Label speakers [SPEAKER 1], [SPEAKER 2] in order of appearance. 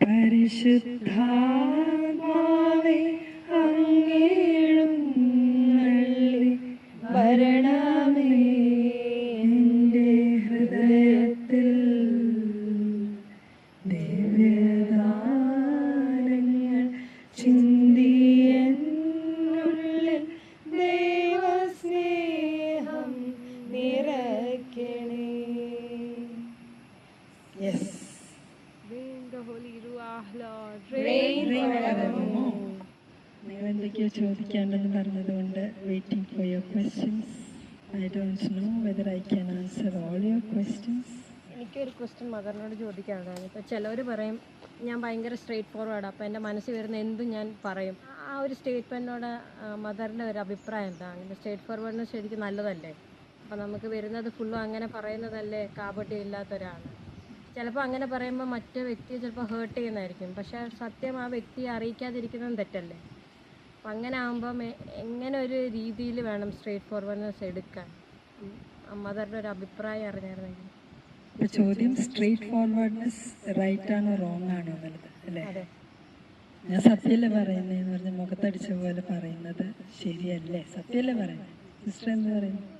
[SPEAKER 1] പരിശുദ്ധാത്മാവേ അങ്ങേഴുന്നള്ളി വരണമേ എന്റെ ഹൃദയത്തിൽ. ദിവ്യദാനങ്ങൾ ചിന്തിയെന്നുള്ളിൽ ദൈവസ്നേഹം നിറയ്ക്കണേ. Yes
[SPEAKER 2] the Holy Ruach, Lord.
[SPEAKER 1] Rain forevermore.
[SPEAKER 3] നിങ്ങൾ എന്തൊക്കെയോ ചോദിക്കാണ്ടെന്ന് പറഞ്ഞതുകൊണ്ട് waiting for your questions I don't know whether I can answer all your questions
[SPEAKER 2] എനിക്കൊരു ക്വസ്റ്റ്യൻ മദറിനോട് ചോദിക്കാനുണ്ടായിരുന്നു ഇപ്പോൾ ചിലവർ പറയും ഞാൻ ഭയങ്കര സ്ട്രേറ്റ് ഫോർവേഡ് അപ്പോൾ എന്റെ മനസ്സിൽ വരുന്ന എന്തും ഞാൻ പറയും. ആ ഒരു സ്റ്റേറ്റ്മെന്റിനോട് മദറിന്റെ ഒരു അഭിപ്രായം എന്താ? അങ്ങനെ സ്ട്രേറ്റ് ഫോർവേഡിന് ശരിക്കും നല്ലതല്ലേ? അപ്പോൾ നമുക്ക് വരുന്നത് ഫുള്ളും അങ്ങനെ പറയുന്നതല്ലേ? കാപട്യം ഇല്ലാത്ത ഒരാൾ ചിലപ്പോൾ അങ്ങനെ പറയുമ്പോൾ മറ്റു വ്യക്തിയെ ചിലപ്പോൾ ഹേർട്ട് ചെയ്യുന്നതായിരിക്കും. പക്ഷേ സത്യം ആ വ്യക്തിയെ അറിയിക്കാതിരിക്കുന്നതും തെറ്റല്ലേ? അപ്പം അങ്ങനെ ആകുമ്പം എങ്ങനെ ഒരു രീതിയിൽ വേണം സ്ട്രേറ്റ് ഫോർവേഡ്നെസ് എടുക്കാൻ? മദറിന്റെ ഒരു അഭിപ്രായം അറിഞ്ഞായിരുന്നെങ്കിൽ.
[SPEAKER 3] ചോദ്യം സ്ട്രേറ്റ് ഫോർവേഡ്നെസ് റൈറ്റ് ആണോ റോങ് ആണോ എന്നുള്ളത് അല്ലേ? ഞാൻ സത്യമല്ലേ പറയുന്നതെന്ന് പറഞ്ഞ് മുഖത്തടിച്ച പോലെ പറയുന്നത് ശരിയല്ലേ? സത്യമല്ലേ പറയുന്നത് സിസ്റ്റർ എന്ന് പറയുന്നത്